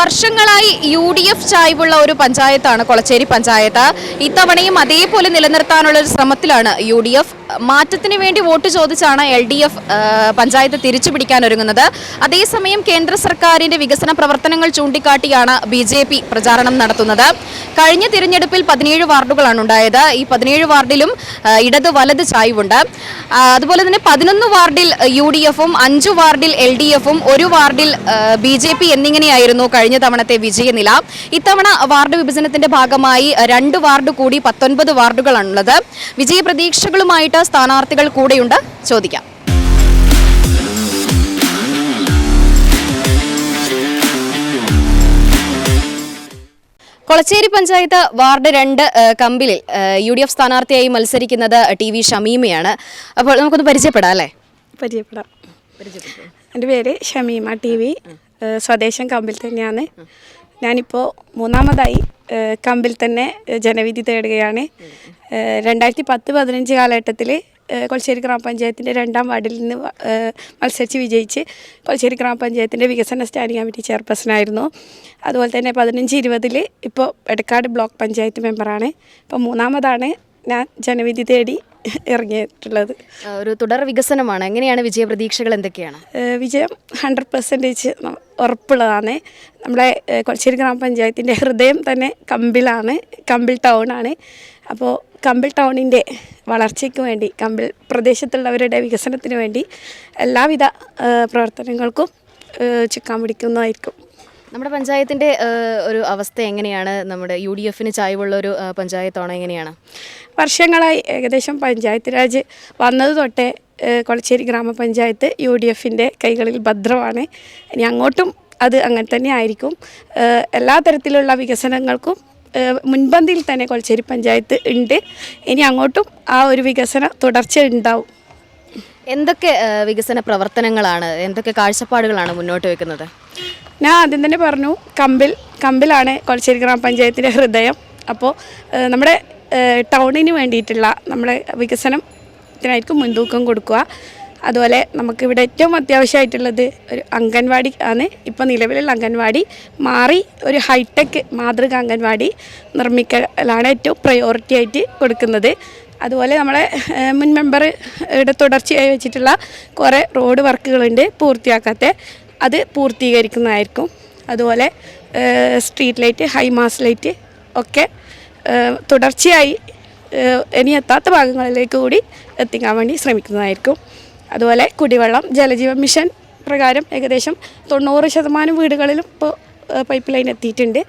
വർഷങ്ങളായി U D F ചായ്വുള്ള ഒരു പഞ്ചായത്താണ് കൊളച്ചേരി പഞ്ചായത്ത്. ഇത്തവണയും അതേപോലെ നിലനിർത്താനുള്ള ഒരു ശ്രമത്തിലാണ് യു ഡി എഫ്. മാറ്റത്തിന് വേണ്ടി വോട്ട് ചോദിച്ചാണ് എൽ ഡി എഫ് പഞ്ചായത്ത് തിരിച്ചു പിടിക്കാൻ ഒരുങ്ങുന്നത്. അതേസമയം കേന്ദ്ര സർക്കാരിന്റെ വികസന പ്രവർത്തനങ്ങൾ ചൂണ്ടിക്കാട്ടിയാണ് ബി ജെ പി പ്രചാരണം നടത്തുന്നത്. കഴിഞ്ഞ തിരഞ്ഞെടുപ്പിൽ പതിനേഴ് വാർഡുകളാണ് ഉണ്ടായത്. ഈ പതിനേഴ് വാർഡിലും ഇടത് വലത് ചായ്വുണ്ട്. അതുപോലെ തന്നെ പതിനൊന്ന് വാർഡിൽ യു ഡി എഫും അഞ്ചു വാർഡിൽ എൽ ഡി എഫും ഒരു വാർഡിൽ ബി ജെ പി എന്നിങ്ങനെയായിരുന്നു കഴിഞ്ഞ തവണത്തെ വിജയനില. ഇത്തവണ വാർഡ് വിഭജനത്തിന്റെ ഭാഗമായി രണ്ട് വാർഡ് കൂടി പത്തൊൻപത് വാർഡുകളാണുള്ളത്. വിജയപ്രതീക്ഷകളുമായിട്ട് സ്ഥാനാർത്ഥികൾ കൂടെയുണ്ട്. ചോദിക്കാം. കൊളച്ചേരി പഞ്ചായത്ത് വാർഡ് രണ്ട് കമ്പിലിൽ യു ഡി എഫ് സ്ഥാനാർത്ഥിയായി മത്സരിക്കുന്നത് ടി വി ഷമീമയാണ്. അപ്പോൾ നമുക്കൊന്ന് പരിചയപ്പെടാം അല്ലേ? പരിചയപ്പെടാം. എന്റെ പേര് ഷമീമ ടി വി സ്വദേശം കമ്പിൽ തന്നെയാണ്. ഞാനിപ്പോൾ മൂന്നാമതായി കമ്പിൽ തന്നെ ജനവിധി തേടുകയാണ്. രണ്ടായിരത്തി പത്ത് പതിനഞ്ച് കാലഘട്ടത്തിൽ കൊളശ്ശേരി ഗ്രാമപഞ്ചായത്തിന്റെ രണ്ടാം വാർഡിൽ നിന്ന് മത്സരിച്ച് വിജയിച്ച് കൊളശ്ശേരി ഗ്രാമപഞ്ചായത്തിന്റെ വികസന സ്റ്റാൻഡിംഗ് കമ്മിറ്റി ചെയർപേഴ്സണായിരുന്നു. അതുപോലെ തന്നെ പതിനഞ്ച് ഇരുപതിൽ ഇപ്പോൾ എടക്കാട് ബ്ലോക്ക് പഞ്ചായത്ത് മെമ്പറാണ്. ഇപ്പോൾ മൂന്നാമതാണ് ഞാൻ ജനവിധി തേടി ഇറങ്ങിയിട്ടുള്ളത്. ഒരു തുടർ വികസനമാണ്. എങ്ങനെയാണ് വിജയപ്രതീക്ഷകൾ എന്തൊക്കെയാണ്? വിജയം ഹൺഡ്രഡ് പെർസെന്റേജ് ഉറപ്പുള്ളതാണ്. നമ്മുടെ കൊച്ചേരി ഗ്രാമപഞ്ചായത്തിന്റെ ഹൃദയം തന്നെ കമ്പിളാണ് കമ്പിൾ ടൗണാണ് അപ്പോൾ കമ്പിൾ ടൗണിന്റെ വളർച്ചയ്ക്ക് വേണ്ടി കമ്പിൾ പ്രദേശത്തുള്ളവരുടെ വികസനത്തിന് വേണ്ടി എല്ലാവിധ പ്രവർത്തനങ്ങൾക്കും ചുക്കാൻ പിടിക്കുന്നതായിരിക്കും. നമ്മുടെ പഞ്ചായത്തിന്റെ ഒരു അവസ്ഥ എങ്ങനെയാണ്? നമ്മുടെ യു ഡി എഫിന് ചായ്വുള്ള ഒരു പഞ്ചായത്താണോ എങ്ങനെയാണ്? വർഷങ്ങളായി ഏകദേശം പഞ്ചായത്ത് രാജ് വന്നത് തൊട്ടേ കൊളച്ചേരി ഗ്രാമപഞ്ചായത്ത് യു ഡി എഫിന്റെ കൈകളിൽ ഭദ്രമാണ്. ഇനി അങ്ങോട്ടും അത് അങ്ങനെ തന്നെ ആയിരിക്കും. എല്ലാ തരത്തിലുള്ള വികസനങ്ങൾക്കും മുൻപന്തിയിൽ തന്നെ കൊളച്ചേരി പഞ്ചായത്ത് ഉണ്ട്. ഇനി അങ്ങോട്ടും ആ ഒരു വികസന തുടർച്ച ഉണ്ടാവും. എന്തൊക്കെ വികസന പ്രവർത്തനങ്ങളാണ്? എന്തൊക്കെ കാഴ്ചപ്പാടുകളാണ് മുന്നോട്ട് വെക്കുന്നത്? ഞാൻ ആദ്യം തന്നെ പറഞ്ഞു കമ്പിൽ കമ്പിലാണ് കൊളശ്ശേരി ഗ്രാമപഞ്ചായത്തിന്റെ ഹൃദയം. അപ്പോൾ നമ്മുടെ ടൗണിന് വേണ്ടിയിട്ടുള്ള നമ്മുടെ വികസനത്തിനായിരിക്കും മുൻതൂക്കം കൊടുക്കുക. അതുപോലെ നമുക്കിവിടെ ഏറ്റവും അത്യാവശ്യമായിട്ടുള്ളത് ഒരു അംഗൻവാടി ആണ്. ഇപ്പോൾ നിലവിലുള്ള അംഗൻവാടി മാറി ഒരു ഹൈടെക് മാതൃക അംഗൻവാടി നിർമ്മിക്കലാണ് ഏറ്റവും പ്രയോറിറ്റി ആയിട്ട് കൊടുക്കുന്നത്. അതുപോലെ നമ്മളെ മുൻ മെമ്പർ ഇവിടെ തുടർച്ചയായി വെച്ചിട്ടുള്ള കുറേ റോഡ് വർക്കുകളുണ്ട് പൂർത്തിയാക്കാത്ത. അത് പൂർത്തീകരിക്കുന്നതായിരിക്കും. അതുപോലെ street light high mast light ഒക്കെ തുടർച്ചയായി ഇനി എത്താത്ത ഭാഗങ്ങളിലേക്ക് കൂടി എത്തിക്കാൻ വേണ്ടി ശ്രമിക്കുന്നതായിരിക്കും. അതുപോലെ കുടിവെള്ളം ജലജീവൻ മിഷൻ പ്രകാരം ഏകദേശം തൊണ്ണൂറ് ശതമാനം വീടുകളിലും ഇപ്പോൾ പൈപ്പ് ലൈൻ എത്തിയിട്ടുണ്ട്.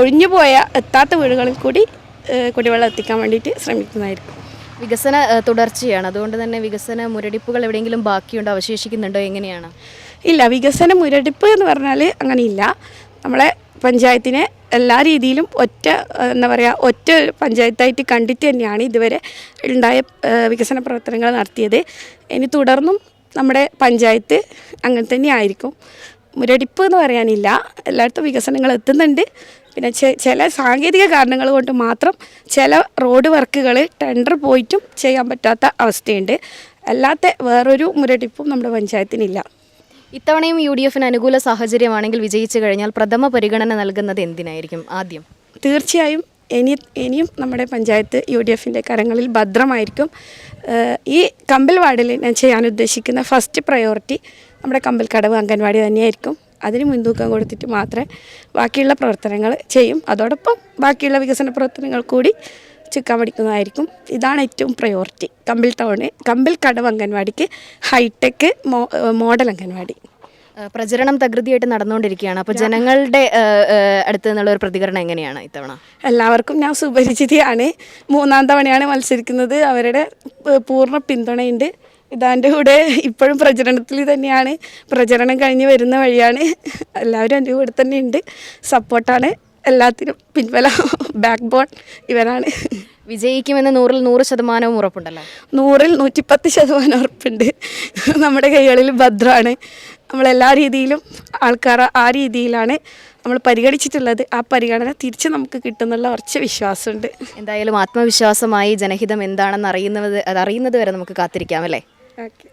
ഒഴിഞ്ഞു പോയ എത്താത്ത വീടുകളിൽ കൂടി കുടിവെള്ളം എത്തിക്കാൻ വേണ്ടിയിട്ട് ശ്രമിക്കുന്നതായിരിക്കും. വികസന തുടർച്ചയാണ്. അതുകൊണ്ട് തന്നെ വികസന മുരടിപ്പുകൾ എവിടെയെങ്കിലും ബാക്കിയുണ്ടോ? അവശേഷിക്കുന്നുണ്ടോ? എങ്ങനെയാണ്? ഇല്ല വികസന മുരടിപ്പ് എന്ന് പറഞ്ഞാൽ അങ്ങനെയില്ല. നമ്മളെ പഞ്ചായത്തിനെ എല്ലാ രീതിയിലും ഒറ്റ എന്താ പറയുക ഒറ്റ പഞ്ചായത്തായിട്ട് കണ്ടിട്ട് തന്നെയാണ് ഇതുവരെ ഉണ്ടായ വികസന പ്രവർത്തനങ്ങൾ നടത്തിയത്. ഇനി തുടർന്നും നമ്മുടെ പഞ്ചായത്ത് അങ്ങനെ തന്നെ ആയിരിക്കും. മുരടിപ്പ് എന്ന് പറയാനില്ല. എല്ലായിടത്തും വികസനങ്ങൾ എത്തുന്നുണ്ട്. പിന്നെ ചില സാങ്കേതിക കാരണങ്ങൾ കൊണ്ട് മാത്രം ചില റോഡ് വർക്കുകൾ ടെൻഡർ പോയിട്ടും ചെയ്യാൻ പറ്റാത്ത അവസ്ഥയുണ്ട്. അല്ലാത്ത വേറൊരു മുരടിപ്പും നമ്മുടെ പഞ്ചായത്തിനില്ല. ഇത്തവണയും യു ഡി എഫിന് അനുകൂല സാഹചര്യമാണെങ്കിൽ വിജയിച്ചു കഴിഞ്ഞാൽ പ്രഥമ പരിഗണന നൽകുന്നത് എന്തിനായിരിക്കും ആദ്യം? തീർച്ചയായും ഇനി ഇനിയും നമ്മുടെ പഞ്ചായത്ത് യു ഡി എഫിന്റെ കരങ്ങളിൽ ഭദ്രമായിരിക്കും. ഈ കമ്പൽ വാർഡിൽ ഞാൻ ചെയ്യാൻ ഉദ്ദേശിക്കുന്ന ഫസ്റ്റ് പ്രയോറിറ്റി നമ്മുടെ കമ്പൽ കടവ് അംഗൻവാടി തന്നെയായിരിക്കും. അതിന് മുൻതൂക്കം കൊടുത്തിട്ട് മാത്രമേ ബാക്കിയുള്ള പ്രവർത്തനങ്ങൾ ചെയ്യും. അതോടൊപ്പം ബാക്കിയുള്ള വികസന പ്രവർത്തനങ്ങൾ കൂടി ചുക്കാൻ പഠിക്കുന്നതായിരിക്കും. ഇതാണ് ഏറ്റവും പ്രയോറിറ്റി കമ്പിൽ ടൗണ് കമ്പിൽ കടവ് അംഗൻവാടിക്ക് ഹൈടെക് മോഡൽ അംഗൻവാടി. പ്രചരണം തകൃതിയായിട്ട് നടന്നുകൊണ്ടിരിക്കുകയാണ്. അപ്പോൾ ജനങ്ങളുടെ അടുത്ത് നിന്നുള്ള ഒരു പ്രതികരണം എങ്ങനെയാണ് ഇത്തവണ? എല്ലാവർക്കും ഞാൻ സുപരിചിതയാണ്. മൂന്നാം തവണയാണ് മത്സരിക്കുന്നത്. അവരുടെ പൂർണ പിന്തുണയുണ്ട്. ഇതാന്റെ കൂടെ ഇപ്പോഴും പ്രചരണത്തിൽ തന്നെയാണ്. പ്രചരണം കഴിഞ്ഞ് വരുന്ന വഴിയാണ്. എല്ലാവരും എന്റെ കൂടെ തന്നെ ഉണ്ട് സപ്പോർട്ടാണ്. എല്ലാത്തിനും പിൻവല ബാക്ക് ബോൺ ഇവരാണ്. വിജയിക്കുമെന്ന് നൂറിൽ നൂറ് ശതമാനവും ഉറപ്പുണ്ടല്ലോ? നൂറിൽ നൂറ്റിപ്പത്ത് ശതമാനം ഉറപ്പുണ്ട്. നമ്മുടെ കൈകളിൽ ഭദ്രമാണ്. നമ്മളെല്ലാ രീതിയിലും ആൾക്കാർ ആ രീതിയിലാണ് നമ്മൾ പരിഗണിച്ചിട്ടുള്ളത്. ആ പരിഗണന തിരിച്ച് നമുക്ക് കിട്ടുന്നുള്ള ഉറച്ച വിശ്വാസമുണ്ട്. എന്തായാലും ആത്മവിശ്വാസമായി ജനഹിതം എന്താണെന്ന് അറിയുന്നത് അത് അറിയുന്നത് വരെ നമുക്ക് കാത്തിരിക്കാം അല്ലേ? ഓക്കെ.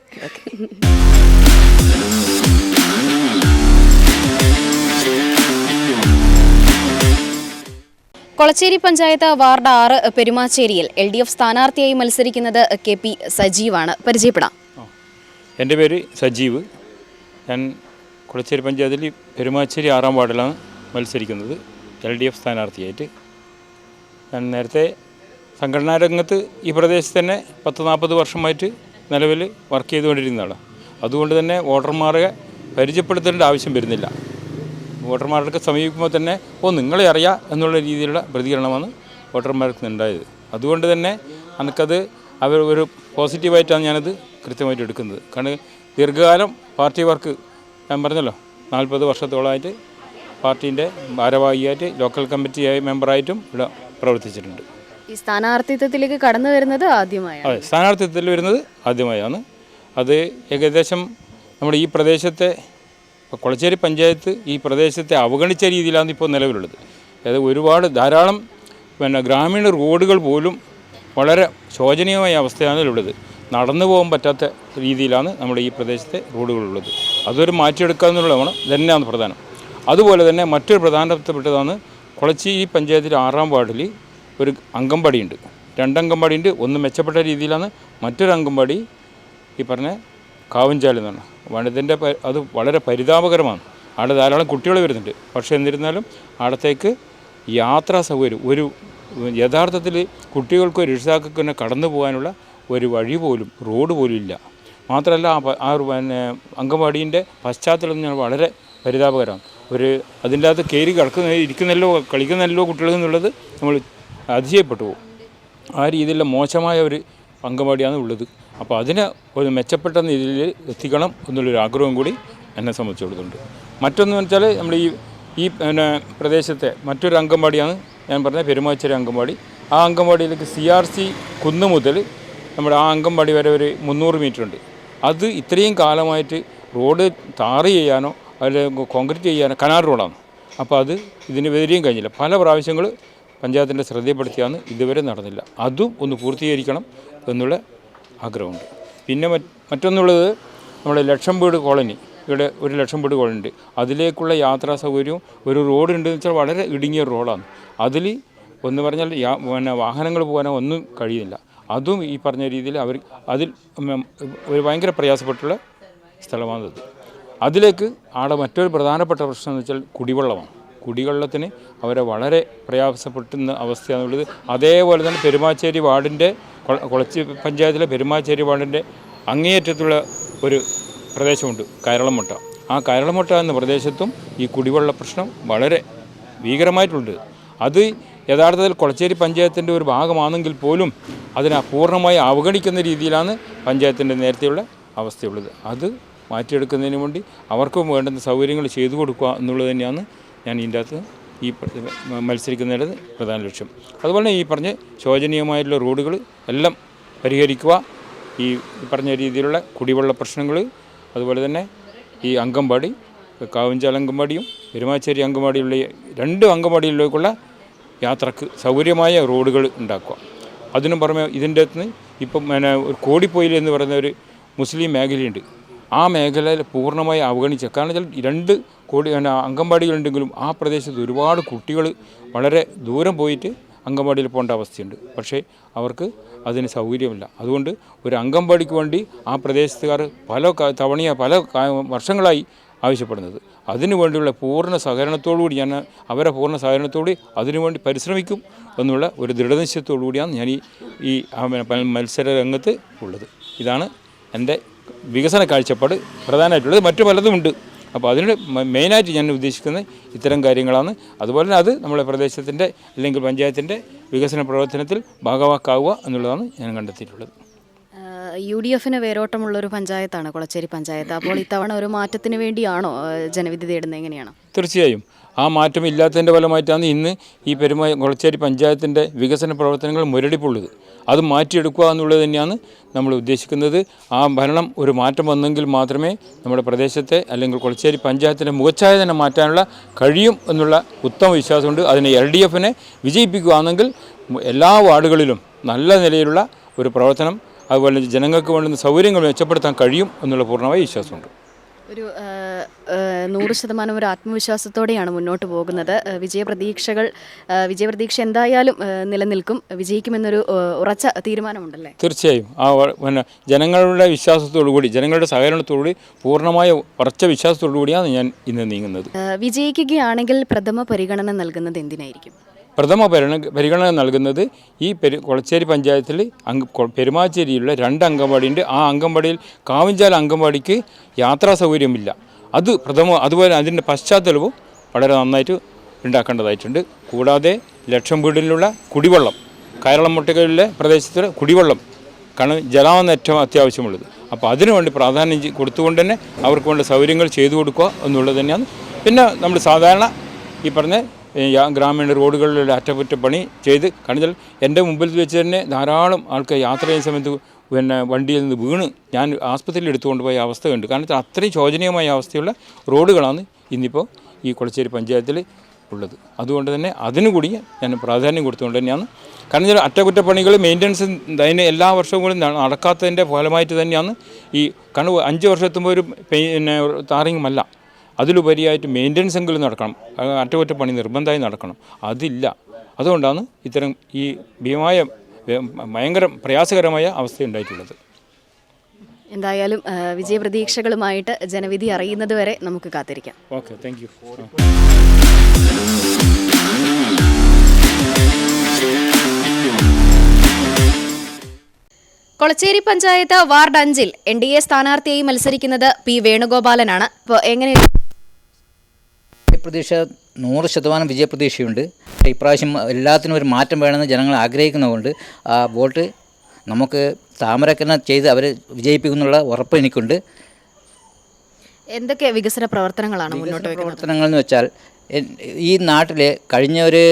കൊളച്ചേരി പഞ്ചായത്ത് വാർഡ് ആറ് പെരുമാച്ചേരിയിൽ എൽ ഡി എഫ് സ്ഥാനാർത്ഥിയായി മത്സരിക്കുന്നത് കെ പി സജീവാണ്. പരിചയപ്പെടാം. എന്റെ പേര് സജീവ്. ഞാൻ കൊളച്ചേരി പഞ്ചായത്തിൽ പെരുമാച്ചേരി ആറാം വാർഡിലാണ് മത്സരിക്കുന്നത്. എൽ ഡി എഫ് സ്ഥാനാർത്ഥിയായിട്ട്. ഞാൻ നേരത്തെ സംഘടനാ രംഗത്ത് ഈ പ്രദേശത്ത് തന്നെ പത്ത് നാൽപ്പത് വർഷമായിട്ട് നിലവിൽ വർക്ക് ചെയ്തുകൊണ്ടിരുന്നതാണ്. അതുകൊണ്ട് തന്നെ വോട്ടർമാരെ പരിചയപ്പെടുത്തേണ്ട ആവശ്യം വരുന്നില്ല. വോട്ടർമാർക്ക് സമീപിക്കുമ്പോൾ തന്നെ ഓ നിങ്ങളെ അറിയാം എന്നുള്ള രീതിയിലുള്ള പ്രതികരണമാണ് വോട്ടർമാർക്ക് ഉണ്ടായത് അതുകൊണ്ട് തന്നെ എനിക്കത് അവർ ഒരു പോസിറ്റീവായിട്ടാണ് ഞാനത് കൃത്യമായിട്ട് എടുക്കുന്നത്. കാരണം ദീർഘകാലം പാർട്ടി വർക്ക് ഞാൻ പറഞ്ഞല്ലോ നാൽപ്പത് വർഷത്തോളമായിട്ട് പാർട്ടീന്റെ ഭാരവാഹിയായിട്ട് ലോക്കൽ കമ്മിറ്റി മെമ്പറായിട്ടും ഇവിടെ പ്രവർത്തിച്ചിട്ടുണ്ട്. ഈ സ്ഥാനാർത്ഥിത്വത്തിലേക്ക് കടന്നു വരുന്നത് ആദ്യമായി അതെ സ്ഥാനാർത്ഥിത്വത്തിൽ വരുന്നത് ആദ്യമായാണ്. അത് ഏകദേശം നമ്മുടെ ഈ പ്രദേശത്തെ ഇപ്പോൾ കൊളച്ചേരി പഞ്ചായത്ത് ഈ പ്രദേശത്തെ അവഗണിച്ച രീതിയിലാണ് ഇപ്പോൾ നിലവിലുള്ളത്. അതായത് ഒരുപാട് ധാരാളം പിന്നെ ഗ്രാമീണ റോഡുകൾ പോലും വളരെ ശോചനീയമായ അവസ്ഥയാണ് ഉള്ളത്. നടന്നു പോകാൻ പറ്റാത്ത രീതിയിലാണ് നമ്മുടെ ഈ പ്രദേശത്തെ റോഡുകളുള്ളത് അതൊരു മാറ്റിയെടുക്കുക എന്നുള്ളതാണ് തന്നെയാണ് പ്രധാനം. അതുപോലെ തന്നെ മറ്റൊരു പ്രധാനപ്പെട്ടതാണ് കൊളച്ചേരി പഞ്ചായത്തിലെ ആറാം വാർഡിൽ ഒരു അംഗൻവാടിയുണ്ട്. രണ്ടംഗൻവാടിയുണ്ട് ഒന്ന് മെച്ചപ്പെട്ട രീതിയിലാണ് മറ്റൊരു അംഗൻവാടി ഈ പറഞ്ഞ കാവഞ്ചാൽ എന്നാണ്. വനത്തിന്റെ അത് വളരെ പരിതാപകരമാണ്. അവിടെ ധാരാളം കുട്ടികൾ വരുന്നുണ്ട്. പക്ഷേ എന്നിരുന്നാലും അവിടത്തേക്ക് യാത്രാ സൗകര്യം ഒരു യഥാർത്ഥത്തിൽ കുട്ടികൾക്കോ രക്ഷിതാക്കൾക്കോ തന്നെ കടന്നു പോകാനുള്ള ഒരു വഴി പോലും റോഡ് പോലും ഇല്ല. മാത്രമല്ല ആ ഒരു പിന്നെ അംഗൻവാടീന്റെ പശ്ചാത്തലം ഞാൻ വളരെ പരിതാപകരമാണ്. ഒരു അതിന്റെ അകത്ത് കയറി കിടക്കുന്ന ഇരിക്കുന്നല്ലോ കളിക്കുന്നല്ലോ കുട്ടികൾ എന്നുള്ളത് നമ്മൾ അതിശയപ്പെട്ടു പോകും. ആ രീതിയിലുള്ള മോശമായ ഒരു അംഗൻവാടിയാണ് ഉള്ളത്. അപ്പോൾ അതിന് ഒരു മെച്ചപ്പെട്ട രീതിയിൽ എത്തിക്കണം എന്നുള്ളൊരു ആഗ്രഹം കൂടി എന്നെ സംബന്ധിച്ചിടത്തുണ്ട് മറ്റൊന്ന് വെച്ചാൽ നമ്മൾ ഈ ഈ പിന്നെ പ്രദേശത്തെ മറ്റൊരു അംഗൻവാടിയാണ് ഞാൻ പറഞ്ഞ പെരുമാച്ചേരി അംഗൻവാടി. ആ അംഗൻവാടിയിലേക്ക് സി ആർ സി കുന്ന് മുതൽ നമ്മുടെ ആ അംഗൻവാടി വരെ ഒരു മുന്നൂറ് മീറ്റർ ഉണ്ട്. അത് ഇത്രയും കാലമായിട്ട് റോഡ് ടാർ ചെയ്യാനോ അല്ലെങ്കിൽ കോൺക്രീറ്റ് ചെയ്യാനോ കനാൽ റോഡാണ്. അപ്പോൾ അത് ഇതിന് വരികയും കഴിഞ്ഞില്ല. പല പ്രാവശ്യങ്ങൾ പഞ്ചായത്തിന്റെ ശ്രദ്ധയപ്പെടുത്തിയാണ് ഇതുവരെ നടന്നില്ല. അതും ഒന്ന് പൂർത്തീകരിക്കണം എന്നുള്ള ആഗ്രഹമുണ്ട്. പിന്നെ മറ്റൊന്നുള്ളത് നമ്മുടെ ലക്ഷം വീട് കോളനി. ഇവിടെ ഒരു ലക്ഷം വീട് കോളനി ഉണ്ട് അതിലേക്കുള്ള യാത്രാ സൗകര്യവും ഒരു റോഡ് ഉണ്ടെന്ന് വെച്ചാൽ വളരെ ഇടുങ്ങിയ റോഡാണ്. അതിൽ ഒന്ന് പറഞ്ഞാൽ പിന്നെ വാഹനങ്ങൾ പോകാനോ ഒന്നും കഴിയുന്നില്ല. അതും ഈ പറഞ്ഞ രീതിയിൽ അവർ അതിൽ ഒരു ഭയങ്കര പ്രയാസപ്പെട്ടുള്ള സ്ഥലമാണത്. അതിലേക്ക് ആടെ മറ്റൊരു പ്രധാനപ്പെട്ട പ്രശ്നം എന്ന് വെച്ചാൽ കുടിവെള്ളമാണ്. കുടിവെള്ളത്തിന് അവരെ വളരെ പ്രയാസപ്പെട്ടുന്ന അവസ്ഥയാണുള്ളത്. അതേപോലെ തന്നെ പെരുമാച്ചേരി വാർഡിന്റെ കുളച്ചി പഞ്ചായത്തിലെ പെരുമാച്ചേരി വാർഡിന്റെ അങ്ങേയറ്റത്തുള്ള ഒരു പ്രദേശമുണ്ട് കയറളമുട്ട. ആ കയറളമുട്ട എന്ന പ്രദേശത്തും ഈ കുടിവെള്ള പ്രശ്നം വളരെ ഭീകരമായിട്ടുണ്ട്. അത് യഥാർത്ഥത്തിൽ കൊളച്ചേരി പഞ്ചായത്തിന്റെ ഒരു ഭാഗമാണെങ്കിൽ പോലും അതിനെ പൂർണമായി അവഗണിക്കുന്ന രീതിയിലാണ് പഞ്ചായത്തിന്റെ നേരത്തെയുള്ള അവസ്ഥയുള്ളത്. അത് മാറ്റിയെടുക്കുന്നതിന് വേണ്ടി അവർക്കും വേണ്ടുന്ന സൗകര്യങ്ങൾ ചെയ്തു കൊടുക്കുക എന്നുള്ളത് തന്നെയാണ് ഞാൻ ഇതിന്റെ അകത്ത് ഈ മത്സരിക്കുന്നതിന്റെ പ്രധാന ലക്ഷ്യം. അതുപോലെ ഈ പറഞ്ഞ ശോചനീയമായിട്ടുള്ള റോഡുകൾ എല്ലാം പരിഹരിക്കുക ഈ പറഞ്ഞ രീതിയിലുള്ള കുടിവെള്ള പ്രശ്നങ്ങൾ അതുപോലെ തന്നെ ഈ അങ്കമ്പാടി കാവഞ്ചാൽ അങ്കമ്പാടിയും പെരുമാച്ചേരി അങ്കമ്പാടിയുള്ള രണ്ട് അങ്കമ്പാടിയിലേക്കുള്ള യാത്രയ്ക്ക് സൗകര്യമായ റോഡുകൾ ഉണ്ടാക്കുക. അതിനു പുറമെ ഇതിന്റെ അകത്ത് നിന്ന് ഇപ്പം പിന്നെ ഒരു കോടിപ്പൊയിൽ എന്ന് പറയുന്ന ഒരു മുസ്ലിം മേഖലയുണ്ട്. ആ മേഖലയിൽ പൂർണമായി അവഗണിച്ച. കാരണം വെച്ചാൽ രണ്ട് കോടി അംഗൻവാടികളുണ്ടെങ്കിലും ആ പ്രദേശത്ത് ഒരുപാട് കുട്ടികൾ വളരെ ദൂരം പോയിട്ട് അംഗൻവാടിയിൽ പോകേണ്ട അവസ്ഥയുണ്ട്. പക്ഷേ അവർക്ക് അതിന് സൗകര്യമില്ല. അതുകൊണ്ട് ഒരു അംഗൻവാടിക്ക് വേണ്ടി ആ പ്രദേശത്തുകാർ പല തവണയ പല വർഷങ്ങളായി ആവശ്യപ്പെടുന്നത്. അതിനു വേണ്ടിയുള്ള പൂർണ സഹകരണത്തോടുകൂടി ഞാൻ അവരെ പൂർണ സഹകരണത്തോടെ അതിനുവേണ്ടി പരിശ്രമിക്കും എന്നുള്ള ഒരു ദൃഢനിശ്ചയത്തോടു കൂടിയാണ് ഞാൻ ഈ മത്സര രംഗത്ത് ഉള്ളത്. ഇതാണ് എന്റെ വികസന കാഴ്ചപ്പാട് പ്രധാനമായിട്ടുള്ളത്. മറ്റു പലതുമുണ്ട് അപ്പോൾ അതിന് മെയിനായിട്ട് ഞാൻ ഉദ്ദേശിക്കുന്നത് ഇത്തരം കാര്യങ്ങളാണ്. അതുപോലെ തന്നെ അത് നമ്മുടെ പ്രദേശത്തിന്റെ അല്ലെങ്കിൽ പഞ്ചായത്തിന്റെ വികസന പ്രവർത്തനത്തിൽ ഭാഗവാക്കാവുക എന്നുള്ളതാണ് ഞാൻ കണ്ടെത്തിയിട്ടുള്ളത്. യു ഡി എഫിന് വേരോട്ടമുള്ളൊരു പഞ്ചായത്താണ് കുളച്ചേരി പഞ്ചായത്ത്. അപ്പോൾ ഇത്തവണ ഒരു മാറ്റത്തിന് വേണ്ടിയാണോ ജനവിധി തേടുന്നത്? എങ്ങനെയാണ്? തീർച്ചയായും. ആ മാറ്റം ഇല്ലാത്തതിന്റെ ഫലമായിട്ടാണ് ഇന്ന് ഈ പെരുമ കൊളച്ചേരി പഞ്ചായത്തിന്റെ വികസന പ്രവർത്തനങ്ങൾ മുരടിപ്പുള്ളത് അത് മാറ്റിയെടുക്കുക എന്നുള്ളത് തന്നെയാണ് നമ്മൾ ഉദ്ദേശിക്കുന്നത്. ആ ഭരണം ഒരു മാറ്റം വന്നെങ്കിൽ മാത്രമേ നമ്മുടെ പ്രദേശത്തെ അല്ലെങ്കിൽ കൊളച്ചേരി പഞ്ചായത്തിന്റെ മുഖച്ഛായ തന്നെ മാറ്റാനുള്ള കഴിയും എന്നുള്ള ഉത്തമ വിശ്വാസമുണ്ട്. അതിനെ എൽ ഡി എഫിനെ വിജയിപ്പിക്കുകയാണെങ്കിൽ എല്ലാ വാർഡുകളിലും നല്ല നിലയിലുള്ള ഒരു പ്രവർത്തനം അതുപോലെ ജനങ്ങൾക്ക് വേണ്ടുന്ന സൗകര്യങ്ങൾ മെച്ചപ്പെടുത്താൻ കഴിയും എന്നുള്ള പൂർണമായ വിശ്വാസമുണ്ട്. ഒരു നൂറ് ശതമാനം ഒരു ആത്മവിശ്വാസത്തോടെയാണ് മുന്നോട്ട് പോകുന്നത്. വിജയപ്രതീക്ഷകൾ വിജയപ്രതീക്ഷ എന്തായാലും നിലനിൽക്കും. വിജയിക്കുമെന്നൊരു ഉറച്ച തീരുമാനമുണ്ടല്ലേ? തീർച്ചയായും. ആ പിന്നെ ജനങ്ങളുടെ വിശ്വാസത്തോടു കൂടി ജനങ്ങളുടെ സഹകരണത്തോടുകൂടി പൂർണമായ ഉറച്ച വിശ്വാസത്തോടു കൂടിയാണ് ഞാൻ ഇന്ന് നീങ്ങുന്നത്. വിജയിക്കുകയാണെങ്കിൽ പ്രഥമ പരിഗണന നൽകുന്നത് എന്തിനായിരിക്കും? പ്രഥമ പരിഗണന പരിഗണന നൽകുന്നത് ഈ പെരു കൊളച്ചേരി പഞ്ചായത്തിൽ അങ് പെരുമാച്ചേരിയിലുള്ള രണ്ട് അംഗൻവാടിയുണ്ട്. ആ അംഗൻവാടിയിൽ കാവിഞ്ചാൽ അംഗൻവാടിക്ക് യാത്രാ സൗകര്യമില്ല. അത് പ്രഥമ അതുപോലെ അതിന്റെ പശ്ചാത്തലവും വളരെ നന്നായിട്ട് ഉണ്ടാക്കേണ്ടതായിട്ടുണ്ട്. കൂടാതെ ലക്ഷം വീടിലുള്ള കുടിവെള്ളം കയറളം മുട്ടകളിലെ പ്രദേശത്തിലെ കുടിവെള്ളം കാരണം ജലമാണ് ഏറ്റവും അത്യാവശ്യമുള്ളത്. അപ്പോൾ അതിനുവേണ്ടി പ്രാധാന്യം കൊടുത്തുകൊണ്ട് തന്നെ അവർക്ക് വേണ്ട സൗകര്യങ്ങൾ ചെയ്തു കൊടുക്കുക എന്നുള്ളത് തന്നെയാണ്. പിന്നെ നമ്മൾ സാധാരണ ഈ പറഞ്ഞ ഗ്രാമീണ റോഡുകളിലുള്ള അറ്റകുറ്റപ്പണി ചെയ്ത് കാരണം എന്റെ മുമ്പിൽ വെച്ച് തന്നെ ധാരാളം ആൾക്കാർ യാത്ര ചെയ്യുന്ന സമയത്ത് പിന്നെ വണ്ടിയിൽ നിന്ന് വീണ് ഞാൻ ആസ്പത്രിയിൽ എടുത്തുകൊണ്ട് പോയ അവസ്ഥ ഉണ്ട് കാരണം അത്രയും ശോചനീയമായ അവസ്ഥയുള്ള റോഡുകളാണ് ഇന്നിപ്പോൾ ഈ കുളശ്ശേരി പഞ്ചായത്തിൽ ഉള്ളത്. അതുകൊണ്ട് തന്നെ അതിനു കൂടി ഞാൻ പ്രാധാന്യം കൊടുത്തുകൊണ്ട് തന്നെയാണ്. കാരണം വെച്ചാൽ അറ്റകുറ്റപ്പണികൾ മെയിന്റനൻസ് അതിന് എല്ലാ വർഷവും കൂടി നടക്കാത്തതിന്റെ ഫലമായിട്ട് തന്നെയാണ് ഈ കാരണം അഞ്ച് വർഷത്തുമ്പോൾ ഒരു പിന്നെ താറിങ്ങുമല്ല അതിലുപരിയായിട്ട് മെയിന്റനൻസ് എങ്കിലും നടക്കണം. അറ്റകുറ്റപ്പണി നിർബന്ധമായി നടക്കണം. അതില്ല. അതുകൊണ്ടാണ് ഇത്തരം ഈ ഭീമമായ വേ- ഭയങ്കര പ്രയാസകരമായ അവസ്ഥയുണ്ടായിട്ടുള്ളത്. എന്തായാലും വിജയപ്രതീക്ഷകളുമായിട്ട് ജനവിധി അറിയുന്നത് വരെ നമുക്ക് കാത്തിരിക്കാം. Okay thank you Kolachery panchayat ward അഞ്ചിൽ എൻ ഡി എ സ്ഥാനാർത്ഥിയായി മത്സരിക്കുന്നത് പി വേണുഗോപാലനാണ്. ഇപ്പോൾ എങ്ങനെ വിജയപ്രതീക്ഷ നൂറ് ശതമാനം വിജയപ്രതീക്ഷയുണ്ട്. പക്ഷേ ഇപ്രാവശ്യം എല്ലാത്തിനും ഒരു മാറ്റം വേണമെന്ന് ജനങ്ങൾ ആഗ്രഹിക്കുന്നതുകൊണ്ട് ആ വോട്ട് നമുക്ക് താമരക്കരണം ചെയ്ത് അവരെ വിജയിപ്പിക്കുന്നുള്ള ഉറപ്പ് എനിക്കുണ്ട്. എന്തൊക്കെ വികസന പ്രവർത്തനങ്ങളാണ് മുന്നോട്ട് പ്രവർത്തനങ്ങൾ എന്ന് വെച്ചാൽ ഈ നാട്ടിൽ കഴിഞ്ഞ ഒരു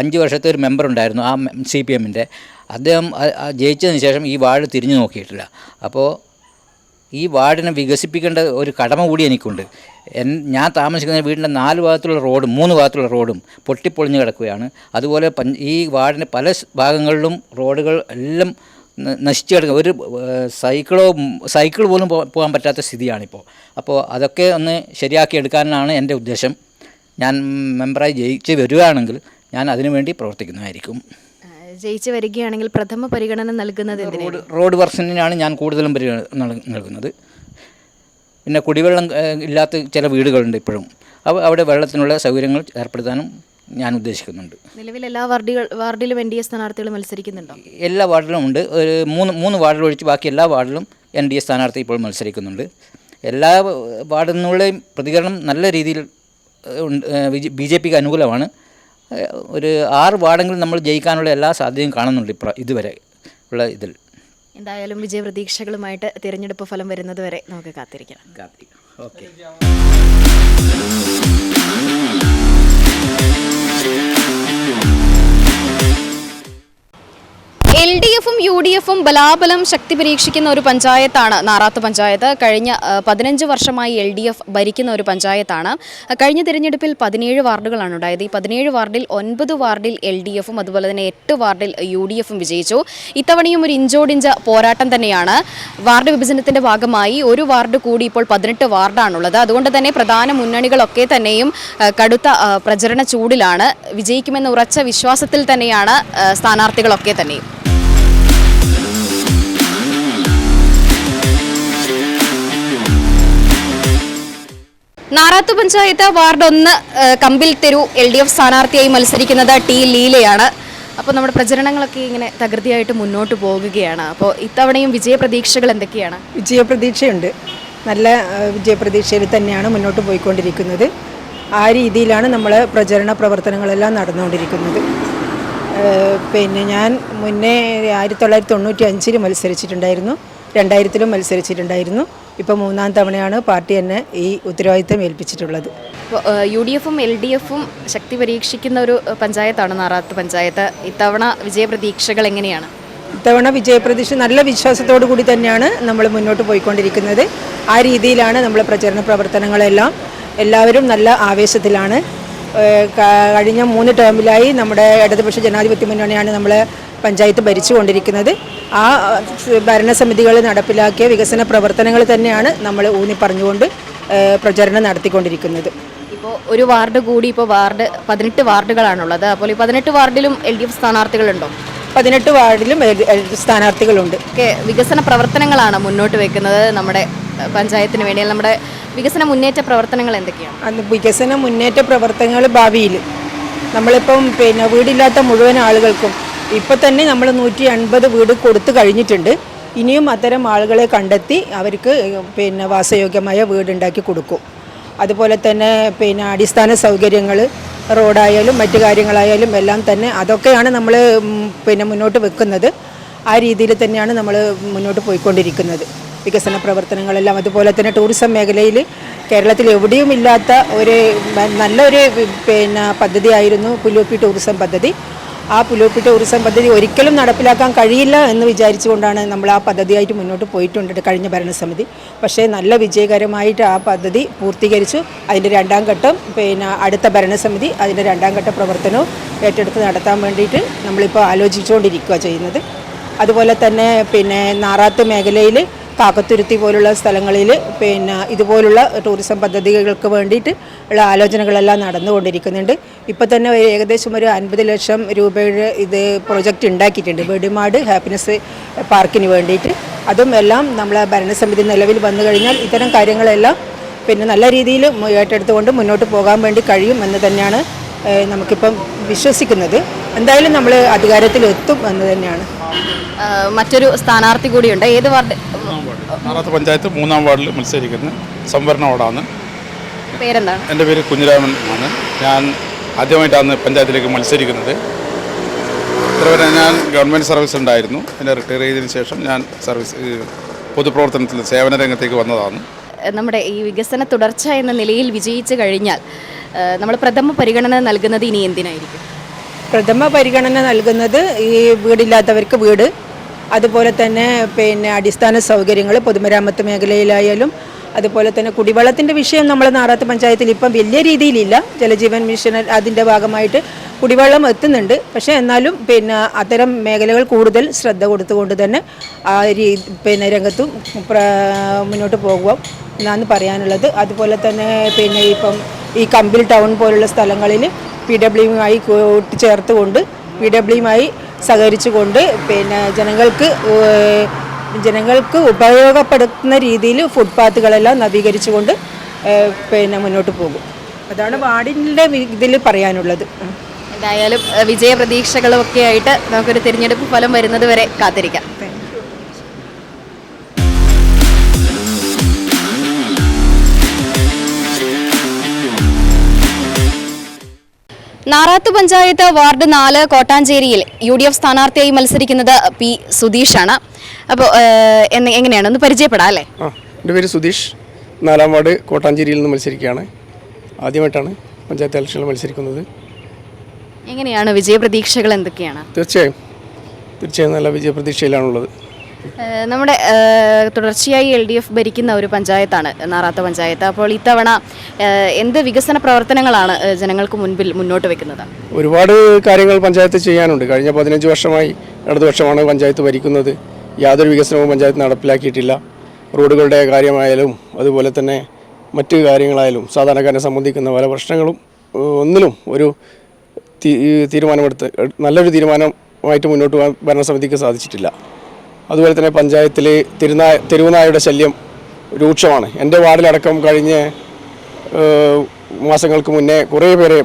അഞ്ച് വർഷത്തെ ഒരു മെമ്പർ ഉണ്ടായിരുന്നു ആ സി പി എമ്മിന്റെ. അദ്ദേഹം ജയിച്ചതിന് ശേഷം ഈ വാർഡ് തിരിഞ്ഞു നോക്കിയിട്ടില്ല. അപ്പോൾ ഈ വാർഡിനെ വികസിപ്പിക്കേണ്ട ഒരു കടമ കൂടി എനിക്കുണ്ട്. എൻ ഞാൻ താമസിക്കുന്ന വീടിന്റെ നാല് ഭാഗത്തുള്ള റോഡും മൂന്ന് ഭാഗത്തുള്ള റോഡും പൊട്ടിപ്പൊളിഞ്ഞ് കിടക്കുകയാണ്. അതുപോലെ ഈ വാർഡിന്റെ പല ഭാഗങ്ങളിലും റോഡുകൾ എല്ലാം നശിച്ചു കിടക്കുക. ഒരു സൈക്കിളോ സൈക്കിൾ പോലും പോകാൻ പറ്റാത്ത സ്ഥിതിയാണിപ്പോൾ. അപ്പോൾ അതൊക്കെ ഒന്ന് ശരിയാക്കി എടുക്കാനാണ് എന്റെ ഉദ്ദേശം. ഞാൻ മെമ്പറായി ജയിച്ച് വരികയാണെങ്കിൽ ഞാൻ അതിനുവേണ്ടി പ്രവർത്തിക്കുന്നതായിരിക്കും. ജയിച്ചു വരികയാണെങ്കിൽ പ്രഥമ പരിഗണന നൽകുന്നത് റോഡ് റോഡ് വർഷനാണ് ഞാൻ കൂടുതലും പരിഗണന നൽകുന്നത്. പിന്നെ കുടിവെള്ളം ഇല്ലാത്ത ചില വീടുകളുണ്ട് ഇപ്പോഴും. അവ അവിടെ വെള്ളത്തിനുള്ള സൗകര്യങ്ങൾ ഏർപ്പെടുത്താനും ഞാൻ ഉദ്ദേശിക്കുന്നുണ്ട്. നിലവിൽ എല്ലാ വാർഡുകൾ വാർഡിലും എൻ ഡി എ സ്ഥാനാർത്ഥികൾ മത്സരിക്കുന്നുണ്ടോ? എല്ലാ വാർഡിലും ഉണ്ട്. ഒരു മൂന്ന് മൂന്ന് വാർഡിൽ ഒഴിച്ച് ബാക്കി എല്ലാ വാർഡിലും എൻ ഡി എ സ്ഥാനാർത്ഥി ഇപ്പോൾ മത്സരിക്കുന്നുണ്ട്. എല്ലാ വാർഡിൽ നിന്നുള്ളയും പ്രതികരണം നല്ല രീതിയിൽ ബി ജെ പിക്ക് അനുകൂലമാണ്. ഒരു ആറ് വാർഡെങ്കിലും നമ്മൾ ജയിക്കാനുള്ള എല്ലാ സാധ്യതയും കാണുന്നുണ്ട് ഇപ്ര ഇതുവരെ ഉള്ള ഇതിൽ. എന്തായാലും വിജയപ്രതീക്ഷകളുമായിട്ട് തിരഞ്ഞെടുപ്പ് ഫലം വരുന്നത് വരെ നമുക്ക് കാത്തിരിക്കാം. ഓക്കെ. യു ഡി എഫും ബലാബലം ശക്തി പരീക്ഷിക്കുന്ന ഒരു പഞ്ചായത്താണ് നാറാത്ത് പഞ്ചായത്ത്. കഴിഞ്ഞ പതിനഞ്ച് വർഷമായി എൽ ഡി എഫ് ഭരിക്കുന്ന ഒരു പഞ്ചായത്താണ്. കഴിഞ്ഞ തിരഞ്ഞെടുപ്പിൽ പതിനേഴ് വാർഡുകളാണ് ഉണ്ടായത്. ഈ പതിനേഴ് വാർഡിൽ ഒൻപത് വാർഡിൽ എൽ ഡി എഫും അതുപോലെ തന്നെ എട്ട് വാർഡിൽ യു ഡി എഫും വിജയിച്ചു. ഇത്തവണയും ഒരു ഇഞ്ചോടിഞ്ച് പോരാട്ടം തന്നെയാണ്. വാർഡ് വിഭജനത്തിന്റെ ഭാഗമായി ഒരു വാർഡ് കൂടി ഇപ്പോൾ പതിനെട്ട് വാർഡാണുള്ളത്. അതുകൊണ്ട് തന്നെ പ്രധാന മുന്നണികളൊക്കെ തന്നെയും കടുത്ത പ്രചരണ ചൂടിലാണ്. വിജയിക്കുമെന്ന ഉറച്ച വിശ്വാസത്തിൽ തന്നെയാണ് സ്ഥാനാർത്ഥികളൊക്കെ തന്നെയും. നാറാത്ത് പഞ്ചായത്ത് വാർഡ് ഒന്ന് Kambil Theru L D F സ്ഥാനാർത്ഥിയായി മത്സരിക്കുന്നത് ടി ലീലയാണ്. അപ്പോൾ നമ്മുടെ പ്രചരണങ്ങളൊക്കെ ഇങ്ങനെ തകൃതിയായിട്ട് മുന്നോട്ട് പോകുകയാണ്. അപ്പോൾ ഇത്തവണയും വിജയപ്രതീക്ഷകൾ എന്തൊക്കെയാണ്? വിജയപ്രതീക്ഷയുണ്ട്. നല്ല വിജയപ്രതീക്ഷയിൽ തന്നെയാണ് മുന്നോട്ട് പോയിക്കൊണ്ടിരിക്കുന്നത്. ആ രീതിയിലാണ് നമ്മൾ പ്രചരണ പ്രവർത്തനങ്ങളെല്ലാം നടന്നുകൊണ്ടിരിക്കുന്നത്. പിന്നെ ഞാൻ മുന്നേ ആയിരത്തി തൊള്ളായിരത്തി തൊണ്ണൂറ്റി അഞ്ചിൽ മത്സരിച്ചിട്ടുണ്ടായിരുന്നു. രണ്ടായിരത്തിലും മത്സരിച്ചിട്ടുണ്ടായിരുന്നു. ഇപ്പോൾ മൂന്നാം തവണയാണ് പാർട്ടി എന്നെ ഈ ഉത്തരവാദിത്തം ഏൽപ്പിച്ചിട്ടുള്ളത്. യു ഡി എഫും എൽ ഡി എഫും ശക്തി പരീക്ഷിക്കുന്ന ഒരു പഞ്ചായത്താണ് നാറാത്ത് പഞ്ചായത്ത്. ഇത്തവണ വിജയപ്രതീക്ഷകൾ എങ്ങനെയാണ്? ഇത്തവണ വിജയപ്രതീക്ഷ നല്ല വിശ്വാസത്തോടു കൂടി തന്നെയാണ് നമ്മൾ മുന്നോട്ട് പോയിക്കൊണ്ടിരിക്കുന്നത്. ആ രീതിയിലാണ് നമ്മൾ പ്രചരണ പ്രവർത്തനങ്ങളെല്ലാം. എല്ലാവരും നല്ല ആവേശത്തിലാണ്. കഴിഞ്ഞ മൂന്ന് ടേമിലായി നമ്മുടെ ഇടതുപക്ഷ ജനാധിപത്യ മുന്നണിയാണ് നമ്മൾ പഞ്ചായത്ത് ഭരിച്ചുകൊണ്ടിരിക്കുന്നത്. ആ ഭരണസമിതികൾ നടപ്പിലാക്കിയ വികസന പ്രവർത്തനങ്ങൾ തന്നെയാണ് നമ്മൾ ഊന്നി പറഞ്ഞുകൊണ്ട് പ്രചരണം നടത്തിക്കൊണ്ടിരിക്കുന്നത്. ഇപ്പോൾ ഒരു വാർഡ് കൂടി ഇപ്പോൾ വാർഡ് പതിനെട്ട് വാർഡുകളാണുള്ളത്. അപ്പോൾ ഈ പതിനെട്ട് വാർഡിലും എൽ ഡി എഫ് സ്ഥാനാർത്ഥികളുണ്ടോ? പതിനെട്ട് വാർഡിലും സ്ഥാനാർത്ഥികളുണ്ട്. വികസന പ്രവർത്തനങ്ങളാണ് മുന്നോട്ട് വെക്കുന്നത് നമ്മുടെ പഞ്ചായത്തിന് വേണ്ടി നമ്മുടെ വികസന മുന്നേറ്റ പ്രവർത്തനങ്ങൾ എന്തൊക്കെയാണ്? വികസന മുന്നേറ്റ പ്രവർത്തനങ്ങൾ ഭാവിയിൽ. നമ്മളിപ്പം പിന്നെ വീടില്ലാത്ത മുഴുവൻ ആളുകൾക്കും ഇപ്പം തന്നെ നമ്മൾ നൂറ്റി അൻപത് വീട് കൊടുത്തു കഴിഞ്ഞിട്ടുണ്ട്. ഇനിയും അത്തരം ആളുകളെ കണ്ടെത്തി അവർക്ക് പിന്നെ വാസയോഗ്യമായ വീടുണ്ടാക്കി കൊടുക്കും. അതുപോലെ തന്നെ പിന്നെ അടിസ്ഥാന സൗകര്യങ്ങൾ റോഡായാലും മറ്റു കാര്യങ്ങളായാലും എല്ലാം തന്നെ അതൊക്കെയാണ് നമ്മൾ പിന്നെ മുന്നോട്ട് വെക്കുന്നത്. ആ രീതിയിൽ തന്നെയാണ് നമ്മൾ മുന്നോട്ട് പോയിക്കൊണ്ടിരിക്കുന്നത്. വികസന പ്രവർത്തനങ്ങളെല്ലാം അതുപോലെ തന്നെ ടൂറിസം മേഖലയിൽ കേരളത്തിൽ എവിടെയും ഇല്ലാത്ത ഒരു നല്ലൊരു പിന്നെ പദ്ധതിയായിരുന്നു പുല്ലുപ്പി ടൂറിസം പദ്ധതി. ആ പുല്ലൂപ്പി ടൂറിസം പദ്ധതി ഒരിക്കലും നടപ്പിലാക്കാൻ കഴിയില്ല എന്ന് വിചാരിച്ചുകൊണ്ടാണ് നമ്മൾ ആ പദ്ധതിയായിട്ട് മുന്നോട്ട് പോയിട്ടുണ്ട് കഴിഞ്ഞ ഭരണസമിതി. പക്ഷേ നല്ല വിജയകരമായിട്ട് ആ പദ്ധതി പൂർത്തീകരിച്ചു. അതിന്റെ രണ്ടാം ഘട്ടം പിന്നെ അടുത്ത ഭരണസമിതി അതിന്റെ രണ്ടാം ഘട്ട പ്രവർത്തനവും ഏറ്റെടുത്ത് നടത്താൻ വേണ്ടിയിട്ട് നമ്മളിപ്പോൾ ആലോചിച്ചുകൊണ്ടിരിക്കുക ചെയ്യുന്നത്. അതുപോലെ തന്നെ പിന്നെ നാറാത്ത് മേഖലയിൽ കാക്കത്തുരുത്തി പോലുള്ള സ്ഥലങ്ങളിൽ പിന്നെ ഇതുപോലുള്ള ടൂറിസം പദ്ധതികൾക്ക് വേണ്ടിയിട്ട് ഉള്ള ആലോചനകളെല്ലാം നടന്നുകൊണ്ടിരിക്കുന്നുണ്ട്. ഇപ്പോൾ തന്നെ ഏകദേശം ഒരു അൻപത് ലക്ഷം രൂപയുടെ ഇത് പ്രൊജക്റ്റ് ഉണ്ടാക്കിയിട്ടുണ്ട്. വെടിമാട് ഹാപ്പിനെസ് പാർക്കിന് വേണ്ടിയിട്ട്. അതും എല്ലാം നമ്മളെ ഭരണസമിതി നിലവിൽ വന്നു കഴിഞ്ഞാൽ ഇത്തരം കാര്യങ്ങളെല്ലാം പിന്നെ നല്ല രീതിയിൽ ഏറ്റെടുത്തുകൊണ്ട് മുന്നോട്ട് പോകാൻ വേണ്ടി കഴിയും എന്ന് തന്നെയാണ് നമുക്കിപ്പം വിശ്വസിക്കുന്നത്. എന്തായാലും നമ്മൾ അധികാരത്തിലെത്തും എന്ന് തന്നെയാണ്. മറ്റൊരു സ്ഥാനാർത്ഥി കൂടിയുണ്ട്. ഏത് വാർഡ്? ആറാത്ത പഞ്ചായത്ത് മൂന്നാം വാർഡിൽ മത്സരിക്കുന്ന. സംവരണ വാർഡാണ്. പേരെന്താണ്? എന്റെ പേര് കുഞ്ഞിരാമൻ ആണ്. ഞാൻ ആദ്യമായിട്ടാണ് പഞ്ചായത്തിലേക്ക് മത്സരിക്കുന്നത്. ഇത്രവരെ ഞാൻ ഗവൺമെന്റ് സർവീസ് ഉണ്ടായിരുന്നു. എന്റെ റിട്ടയർ ചെയ്തതിന് ശേഷം ഞാൻ സർവീസ് പൊതുപ്രവർത്തനത്തിൽ സേവന രംഗത്തേക്ക് വന്നതാണ്. നമ്മുടെ ഈ വികസന തുടർച്ച എന്ന നിലയിൽ വിജയിച്ചു കഴിഞ്ഞാൽ നമ്മൾ പ്രഥമ പരിഗണന നൽകുന്നത് ഇനി എന്തിനായിരിക്കും? പ്രഥമ പരിഗണന നൽകുന്നത് ഈ വീടില്ലാത്തവർക്ക് വീട്. അതുപോലെ തന്നെ പിന്നെ അടിസ്ഥാന സൗകര്യങ്ങൾ പൊതുമരാമത്ത് മേഖലയിലായാലും അതുപോലെ തന്നെ കുടിവെള്ളത്തിന്റെ വിഷയം നമ്മൾ നാറാത്ത് പഞ്ചായത്തിൽ ഇപ്പം വലിയ രീതിയിലില്ല. ജലജീവൻ മിഷൻ അതിന്റെ ഭാഗമായിട്ട് കുടിവെള്ളം എത്തുന്നുണ്ട്. പക്ഷേ എന്നാലും പിന്നെ അത്തരം മേഖലകൾ കൂടുതൽ ശ്രദ്ധ കൊടുത്തുകൊണ്ട് തന്നെ ആ രീ പിന്നെ രംഗത്തും മുന്നോട്ട് പോകുക എന്നാണ് പറയാനുള്ളത്. അതുപോലെ തന്നെ പിന്നെ ഇപ്പം ഈ കമ്പിൽ ടൗൺ പോലുള്ള സ്ഥലങ്ങളിൽ പി ഡബ്ല്യുമായി കൂട്ടിച്ചേർത്തുകൊണ്ട് പി ഡബ്ല്യുമായി സഹകരിച്ചുകൊണ്ട് പിന്നെ ജനങ്ങൾക്ക് ജനങ്ങൾക്ക് ഉപയോഗപ്പെടുത്തുന്ന രീതിയിൽ ഫുട്പാത്തുകളെല്ലാം നവീകരിച്ചുകൊണ്ട് പിന്നെ മുന്നോട്ട് പോകും. അതാണ് വാർഡിന്റെ ഇതിൽ പറയാനുള്ളത്. എന്തായാലും ഏഹ്, വിജയ പ്രതീക്ഷകളും ഒക്കെ ആയിട്ട് നമുക്കൊരു തിരഞ്ഞെടുപ്പ് ഫലം വരുന്നത് വരെ കാത്തിരിക്കാം. നാറാത്ത് പഞ്ചായത്ത് വാർഡ് നാല് കോട്ടാഞ്ചേരിയിൽ യു ഡി എഫ് സ്ഥാനാർത്ഥിയായി മത്സരിക്കുന്നത് പി സുധീഷാണ്. അപ്പോൾ എങ്ങനെയാണ്? ഒന്ന് പരിചയപ്പെടാം അല്ലേ? ആ എന്റെ പേര് സുധീഷ്. നാലാം വാർഡ് കോട്ടാഞ്ചേരിയിൽ നിന്ന് മത്സരിക്കുകയാണ്. ആദ്യമായിട്ടാണ് പഞ്ചായത്ത് ഇലക്ഷനിൽ മത്സരിക്കുന്നത്. എങ്ങനെയാണ് വിജയപ്രതീക്ഷകൾ എന്തൊക്കെയാണ്? തീർച്ചയായും. തീർച്ചയായും നല്ല വിജയപ്രതീക്ഷയിലാണുള്ളത്. നമ്മുടെ തുടർച്ചയായി എൽ ഡി എഫ് ഭരിക്കുന്ന ഒരു പഞ്ചായത്താണ് നാറാത്ത പഞ്ചായത്ത്. അപ്പോൾ ഇത്തവണ എന്ത് വികസന പ്രവർത്തനങ്ങളാണ് ജനങ്ങൾക്ക് മുൻപിൽ മുന്നോട്ട് വെക്കുന്നത്? ഒരുപാട് കാര്യങ്ങൾ പഞ്ചായത്ത് ചെയ്യാനുണ്ട്. കഴിഞ്ഞ പതിനഞ്ച് വർഷമായി ഇടതുപക്ഷമാണ് പഞ്ചായത്ത് ഭരിക്കുന്നത്. യാതൊരു വികസനവും പഞ്ചായത്ത് നടപ്പിലാക്കിയിട്ടില്ല. റോഡുകളുടെ കാര്യമായാലും അതുപോലെ തന്നെ മറ്റ് കാര്യങ്ങളായാലും സാധാരണക്കാരനെ സംബന്ധിക്കുന്ന പല പ്രശ്നങ്ങളും ഒന്നിലും ഒരു തീരുമാനമെടുത്ത് നല്ലൊരു തീരുമാനമായിട്ട് മുന്നോട്ട് പോകാൻ ഭരണസമിതിക്ക് സാധിച്ചിട്ടില്ല. അതുപോലെ തന്നെ പഞ്ചായത്തിൽ തിരുനായ തെരുവുനായയുടെ ശല്യം രൂക്ഷമാണ്. എന്റെ വാർഡിലടക്കം കഴിഞ്ഞ മാസങ്ങൾക്ക് മുന്നേ കുറേ പേരെ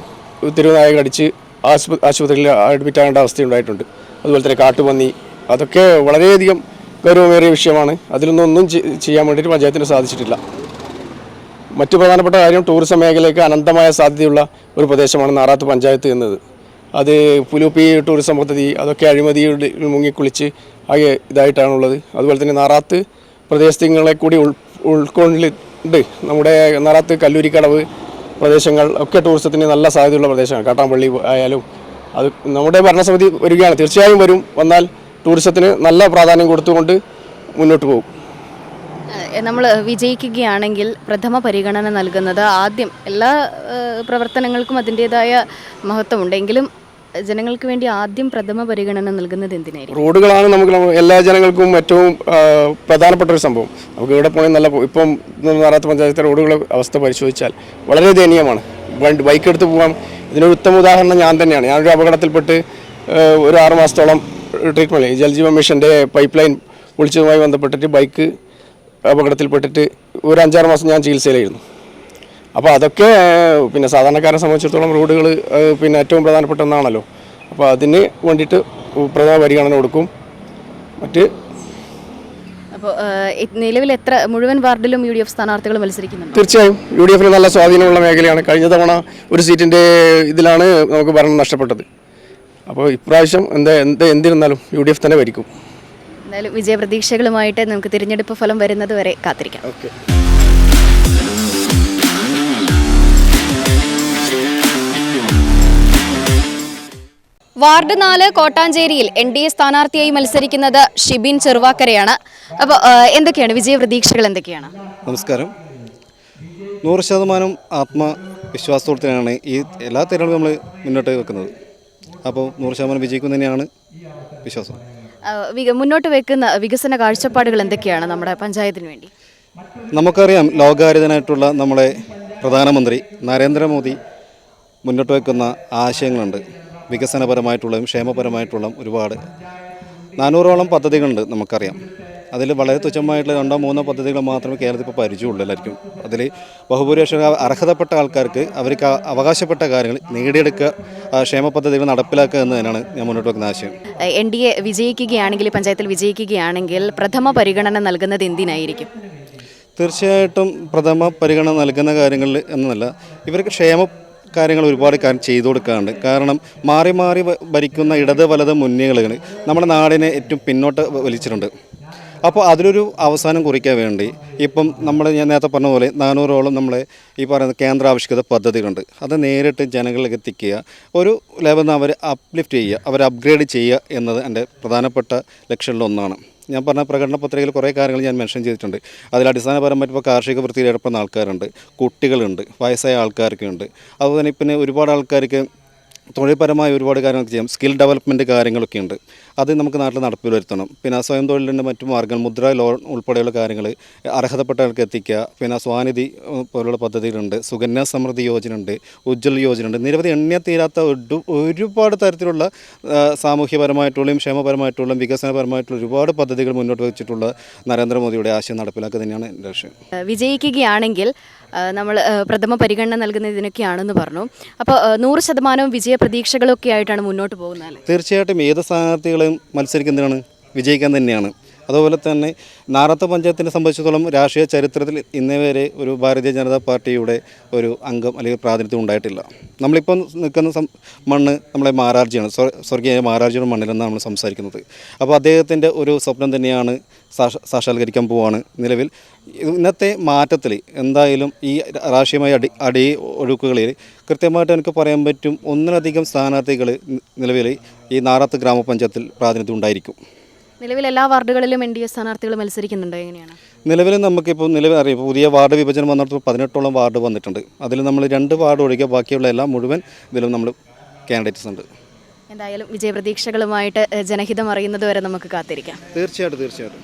തെരുവുനായ കടിച്ച് ആശുപ ആശുപത്രിയിൽ അഡ്മിറ്റാകേണ്ട അവസ്ഥയുണ്ടായിട്ടുണ്ട്. അതുപോലെ തന്നെ കാട്ടുപന്നി അതൊക്കെ വളരെയധികം ഗൗരവമേറിയ വിഷയമാണ്. അതിലൊന്നും ഒന്നും ചെയ്യാൻ വേണ്ടിയിട്ട് പഞ്ചായത്തിന് സാധിച്ചിട്ടില്ല. മറ്റു പ്രധാനപ്പെട്ട കാര്യം ടൂറിസം മേഖലയ്ക്ക് അനന്തമായ സാധ്യതയുള്ള ഒരു പ്രദേശമാണ് നാറാത്ത് പഞ്ചായത്ത് എന്നത്. അത് പുലൂപ്പി ടൂറിസം പദ്ധതി അതൊക്കെ അഴിമതിയുടെ മുങ്ങിക്കുളിച്ച് ആകെ ഇതായിട്ടാണുള്ളത്. അതുപോലെ തന്നെ നാറാത്ത് പ്രദേശങ്ങളെ കൂടി ഉൾ ഉൾക്കൊള്ളിണ്ട്. നമ്മുടെ നാറാത്ത് കല്ലൂരിക്കടവ് പ്രദേശങ്ങൾ ഒക്കെ ടൂറിസത്തിന് നല്ല സാധ്യതയുള്ള പ്രദേശമാണ്. കാട്ടാമ്പള്ളി ആയാലും അത് നമ്മുടെ ഭരണസമിതി വരികയാണ്. തീർച്ചയായും വരും. വന്നാൽ ടൂറിസത്തിന് നല്ല പ്രാധാന്യം കൊടുത്തുകൊണ്ട് മുന്നോട്ട് പോകും. നമ്മൾ വിജയിക്കുകയാണെങ്കിൽ പ്രഥമ പരിഗണന നൽകുന്നത് ആദ്യം എല്ലാ പ്രവർത്തനങ്ങൾക്കും അതിന്റേതായ മഹത്വമുണ്ട്. എങ്കിലും ജനങ്ങൾക്ക് വേണ്ടി ആദ്യം പ്രഥമ പരിഗണന നൽകുന്നത് എന്തിനായിരിക്കും? റോഡുകളാണ് നമുക്ക് എല്ലാ ജനങ്ങൾക്കും ഏറ്റവും പ്രധാനപ്പെട്ട ഒരു സംഭവം. നമുക്ക് ഇവിടെ പോയി നല്ല ഇപ്പം നാറാത്ത പഞ്ചായത്തിലെ റോഡുകളെ അവസ്ഥ പരിശോധിച്ചാൽ വളരെ ദയനീയമാണ്. ബൈക്ക് എടുത്ത് പോകാം. ഇതിനൊരു ഉത്തമ ഉദാഹരണം ഞാൻ തന്നെയാണ്. ഞാനൊരു അപകടത്തിൽപ്പെട്ട് ഒരു ആറ് മാസത്തോളം ട്രീറ്റ്മെന്റ് ജൽജീവൻ മിഷന്റെ പൈപ്പ് ലൈൻ പൊളിച്ചതുമായി ബന്ധപ്പെട്ടിട്ട് ബൈക്ക് അപകടത്തിൽപ്പെട്ടിട്ട് ഒരു അഞ്ചാറ് മാസം ഞാൻ ചികിത്സയിലായിരുന്നു. അപ്പോൾ അതൊക്കെ പിന്നെ സാധാരണക്കാരെ സംബന്ധിച്ചിടത്തോളം റോഡുകൾ പിന്നെ ഏറ്റവും പ്രധാനപ്പെട്ട ഒന്നാണല്ലോ. അപ്പോൾ അതിന് വേണ്ടിയിട്ട് പ്രധാന പരിഗണന കൊടുക്കും. മറ്റ്? അപ്പോൾ നിലവിൽ എത്ര മുഴുവൻ വാർഡിലും യു ഡി എഫ് സ്ഥാനാർത്ഥികൾ മത്സരിക്കുന്നു തീർച്ചയായും. യു ഡി എഫിന് നല്ല സ്വാധീനമുള്ള മേഖലയാണ്. കഴിഞ്ഞ തവണ ഒരു സീറ്റിന്റെ ഇതിലാണ് നമുക്ക് ഭരണം നഷ്ടപ്പെട്ടത്. അപ്പോൾ ഇപ്രാവശ്യം എന്താ എന്ത് എന്തിരുന്നാലും യു ഡി എഫ് തന്നെ ഭരിക്കും. എന്തായാലും വിജയപ്രതീക്ഷകളുമായിട്ട് നമുക്ക് തിരഞ്ഞെടുപ്പ് ഫലം വരുന്നത് വരെ കാത്തിരിക്കാം. ഓക്കെ. വാർഡ് നാല് കോട്ടാഞ്ചേരിയിൽ എൻ ഡി എ സ്ഥാനാർത്ഥിയായി മത്സരിക്കുന്നത് ഷിബിൻ ചെറുവാക്കരയാണ്. അപ്പോൾ എന്തൊക്കെയാണ്? വിജയ പ്രതീക്ഷകൾ എന്തൊക്കെയാണ്? നമസ്കാരം. നൂറ് ശതമാനം ആത്മവിശ്വാസത്തോടെയാണ് ഈ എല്ലാ തിരഞ്ഞെടുപ്പും നമ്മൾ മുന്നോട്ട് വെക്കുന്നത്. അപ്പോൾ നൂറ് ശതമാനം വിജയിക്കും തന്നെയാണ് വിശ്വാസം. മുന്നോട്ട് വെക്കുന്ന വികസന കാഴ്ചപ്പാടുകൾ എന്തൊക്കെയാണ് നമ്മുടെ പഞ്ചായത്തിന് വേണ്ടി? നമുക്കറിയാം ലോകാരിതനായിട്ടുള്ള നമ്മുടെ പ്രധാനമന്ത്രി നരേന്ദ്രമോദി മുന്നോട്ട് വയ്ക്കുന്ന ആശയങ്ങളുണ്ട്. വികസനപരമായിട്ടുള്ളതും ക്ഷേമപരമായിട്ടുള്ള ഒരുപാട് നാനൂറോളം പദ്ധതികളുണ്ട് നമുക്കറിയാം. അതിൽ വളരെ തുച്ഛമായിട്ടുള്ള രണ്ടോ മൂന്നോ പദ്ധതികൾ മാത്രമേ കേരളത്തിൽ ഇപ്പോൾ പരിചയമുള്ളൂ എല്ലാവർക്കും. അതിൽ ബഹുഭൂരിപക്ഷം അർഹതപ്പെട്ട ആൾക്കാർക്ക് അവർക്ക് അവകാശപ്പെട്ട കാര്യങ്ങൾ നേടിയെടുക്കുക ക്ഷേമ പദ്ധതികൾ നടപ്പിലാക്കുക എന്ന് തന്നെയാണ് ഞാൻ മുന്നോട്ട് വെക്കുന്ന ആശയം. എൻ ഡി എ വിജയിക്കുകയാണെങ്കിൽ പഞ്ചായത്തിൽ വിജയിക്കുകയാണെങ്കിൽ പ്രഥമ പരിഗണന നൽകുന്നത് എന്തിനായിരിക്കും? തീർച്ചയായിട്ടും പ്രഥമ പരിഗണന നൽകുന്ന കാര്യങ്ങളിൽ എന്നല്ല. ഇവർക്ക് ക്ഷേമ കാര്യങ്ങൾ ഒരുപാട് കാര്യം ചെയ്തു കൊടുക്കാറുണ്ട്. കാരണം മാറി മാറി ഭരിക്കുന്ന ഇടത് വലത് മുന്നണികൾ നമ്മുടെ നാടിനെ ഏറ്റവും പിന്നോട്ട് വലിച്ചിട്ടുണ്ട്. അപ്പോൾ അതിലൊരു അവസാനം കുറിക്കാൻ വേണ്ടി ഇപ്പം നമ്മൾ ഞാൻ നേരത്തെ പറഞ്ഞ പോലെ നാനൂറോളം നമ്മളെ ഈ പറയുന്ന കേന്ദ്ര കേന്ദ്രാവിഷ്കൃത പദ്ധതികളുണ്ട്. അത് നേരിട്ട് ജനങ്ങളിലേക്ക് എത്തിക്കുക ഒരു ലെവലിൽ അവരെ അപ്ലിഫ്റ്റ് ചെയ്യുക അവരെ അപ്ഗ്രേഡ് ചെയ്യുക എന്നത് എന്റെ പ്രധാനപ്പെട്ട ലക്ഷ്യങ്ങളിലൊന്നാണ്. ഞാൻ പറഞ്ഞ പ്രകടന പത്രികയിൽ കുറേ കാര്യങ്ങൾ ഞാൻ മെൻഷൻ ചെയ്തിട്ടുണ്ട്. അതിൽ അടിസ്ഥാനപരമായിട്ട് ഇപ്പോൾ കാർഷിക വൃത്തിയിൽ ഏർപ്പെടുന്ന ആൾക്കാരുണ്ട്. കുട്ടികളുണ്ട്. വയസ്സായ ആൾക്കാർക്കുണ്ട്. അതുപോലെ തന്നെ പിന്നെ ഒരുപാട് ആൾക്കാർക്ക് തൊഴിൽപരമായ ഒരുപാട് കാര്യങ്ങൾ ചെയ്യാം. സ്കിൽ ഡെവലപ്മെന്റ് കാര്യങ്ങളൊക്കെ ഉണ്ട്. അത് നമുക്ക് നാട്ടിൽ നടപ്പിൽ വരുത്തണം. പിന്നെ സ്വയം തൊഴിലിന്റെ മറ്റു മാർഗങ്ങൾ മുദ്ര ലോൺ ഉൾപ്പെടെയുള്ള കാര്യങ്ങൾ അർഹതപ്പെട്ടവർക്ക് എത്തിക്കുക. പിന്നെ സ്വാനിധി പോലുള്ള പദ്ധതികളുണ്ട്. സുകന്യ സമൃദ്ധി യോജന ഉണ്ട് ഉജ്ജ്വൽ യോജന ഉണ്ട് നിരവധി എണ്ണിയ തീരാത്ത ഒരുപാട് തരത്തിലുള്ള സാമൂഹ്യപരമായിട്ടുള്ളയും ക്ഷേമപരമായിട്ടുള്ളതും വികസനപരമായിട്ടുള്ള ഒരുപാട് പദ്ധതികൾ മുന്നോട്ട് വെച്ചിട്ടുള്ള നരേന്ദ്രമോദിയുടെ ആശയം നടപ്പിലാക്കുക തന്നെയാണ് എന്റെ ലക്ഷ്യം. വിജയിക്കുകയാണെങ്കിൽ നമ്മൾ പ്രഥമ പരിഗണന നൽകുന്നത് ഇതിനൊക്കെയാണെന്ന് പറഞ്ഞു. അപ്പോൾ നൂറ് ശതമാനവും വിജയ പ്രതീക്ഷകളൊക്കെ ആയിട്ടാണ് മുന്നോട്ട് പോകുന്നത് തീർച്ചയായിട്ടും ഏത് സ്ഥാനാർത്ഥികളും മത്സരിക്കുന്നതാണ് വിജയിക്കാൻ തന്നെയാണ്. അതുപോലെ തന്നെ നാറത്ത് പഞ്ചായത്തിനെ സംബന്ധിച്ചിടത്തോളം രാഷ്ട്രീയ ചരിത്രത്തിൽ ഇന്നേവരെ ഒരു ഭാരതീയ ജനതാ പാർട്ടിയുടെ ഒരു അംഗം അല്ലെങ്കിൽ പ്രാതിനിധ്യം ഉണ്ടായിട്ടില്ല. നമ്മളിപ്പം നിൽക്കുന്ന മണ്ണ് നമ്മളെ മാരാർജിയാണ്. സ്വ- സ്വർഗീയ മാരാർജിയുടെ മണ്ണിലെന്നാണ് നമ്മൾ സംസാരിക്കുന്നത്. അപ്പോൾ അദ്ദേഹത്തിന്റെ ഒരു സ്വപ്നം തന്നെയാണ് സാക്ഷ സാക്ഷാത്കരിക്കാൻ പോവാണ് നിലവിൽ. ഇന്നത്തെ മാറ്റത്തിൽ എന്തായാലും ഈ രാഷ്ട്രീയമായ അടി അടി ഒഴുക്കുകളിൽ കൃത്യമായിട്ട് എനിക്ക് പറയാൻ പറ്റും ഒന്നിലധികം സ്ഥാനാർത്ഥികൾ നിലവിൽ ഈ നാറാത്ത് ഗ്രാമപഞ്ചായത്തിൽ പ്രാതിനിധ്യം ഉണ്ടായിരിക്കും. നിലവിൽ എല്ലാ വാർഡുകളിലും എൻ ഡി എ സ്ഥാനാർത്ഥികൾ മത്സരിക്കുന്നുണ്ടോ എങ്ങനെയാണ്? നിലവിൽ നമുക്കിപ്പോൾ നിലവിൽ അറിയാം പുതിയ വാർഡ് വിഭജനം വന്നിട്ട് പതിനെട്ടോളം വാർഡ് വന്നിട്ടുണ്ട്. അതിൽ നമ്മൾ രണ്ട് വാർഡ് ഒഴികെ ബാക്കിയുള്ള എല്ലാം മുഴുവൻ ഇതിലും നമ്മൾ കാൻഡിഡേറ്റ്സ് ഉണ്ട്. എന്തായാലും വിജയപ്രതീക്ഷകളുമായിട്ട് ജനഹിതം അറിയുന്നത് വരെ നമുക്ക് കാത്തിരിക്കാം. തീർച്ചയായിട്ടും തീർച്ചയായിട്ടും.